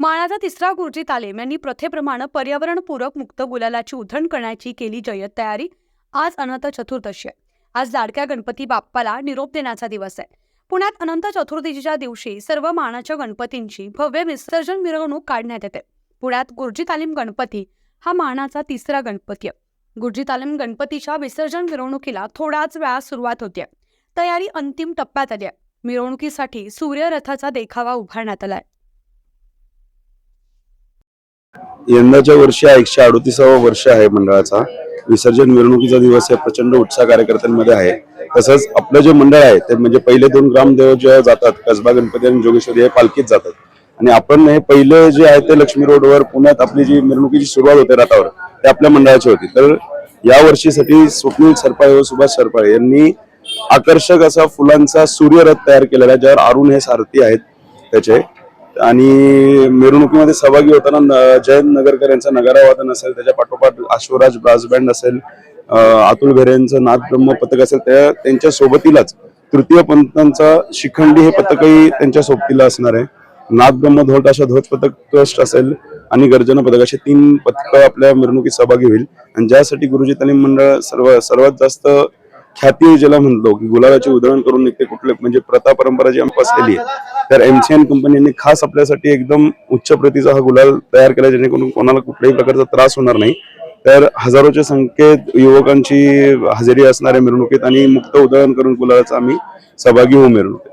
माळाचा तिसरा गुरुजी तालीम यांनी प्रथेप्रमाणे पर्यावरणपूरक मुक्त गुलालाची उधळण करण्याची केली जय्यत तयारी. आज अनंत चतुर्दशी आहे. आज लाडक्या गणपती बाप्पाला निरोप देण्याचा दिवस आहे. पुण्यात अनंत चतुर्दशीच्या दिवशी सर्व मानाच्या गणपतींची भव्य विसर्जन मिरवणूक काढण्यात येते. पुण्यात गुरुजी तालीम गणपती हा मानाचा तिसरा गणपती आहे. गुरुजी तालीम गणपतीच्या विसर्जन मिरवणुकीला थोड्याच वेळात सुरुवात होते. तयारी अंतिम टप्प्यात आली आहे. मिरवणुकीसाठी सूर्यरथाचा देखावा उभारण्यात आलाय यंदाच्या वर्षी एकशे अडोतीसावा वर्ष आहे मंडळाचा. विसर्जन मिरवणुकीचा दिवस हे प्रचंड उत्साह कार्यकर्त्यांमध्ये आहे. तसंच आपलं जे मंडळ आहे ते म्हणजे पहिले दोन ग्रामदेव जे जातात कसबा गणपती आणि जोगेश्वरी हे पालखीत जातात. आणि आपण हे पहिले जे आहे ते लक्ष्मी रोडवर पुण्यात आपली जी मिरवणुकीची सुरुवात होते रातावर ते आपल्या मंडळाची होती. तर या वर्षीसाठी स्वप्नील सरपाळे व सुभाष सरपाळे यांनी आकर्षक असा फुलांचा सूर्यरथ तयार केलेला आहे ज्यावर अरुण हे सारथी आहेत त्याचे. आणि मिरवणुकीमध्ये सहभागी होताना जयंत नगरकर यांचा नगारावादन असेल त्याच्या पाठोपाठ आश्वराज ब्रास बँड असेल अतुल भेरे यांचं नाथ ब्रह्म पथक असेल त्या त्यांच्या सोबतीलाच तृतीय पंथांचा शिखंडी हे पथकही त्यांच्या सोबतीला असणार आहे. नाथ ब्रह्म ध्वज अशा ध्वज पथक ट्रस्ट असेल आणि गर्जना पथक असे तीन पथक आपल्या मिरवणुकीत सहभागी होईल. आणि ज्यासाठी गुरुजी तालीम मंडळ सर्व सर्वात जास्त ख्याती ज्याला म्हणतो की गुलाबाचे उधळण करून निघते कुठले म्हणजे प्रथा परंपरा जी आम्ही पसलेली आहे तर एमसीएन कंपनीने खास आपल्यासाठी एकदम उच्च प्रतीचा हा गुलाल तयार केला जेणेकरून कोणाला कुठल्याही प्रकारचा त्रास होणार नाही. तर हजारोच्या संख्येत युवकांची हजेरी असणाऱ्या मिरवणुकीत आणि मुक्त उधळण करून गुलालाचा आम्ही सहभागी होऊ मिरवणुकीत.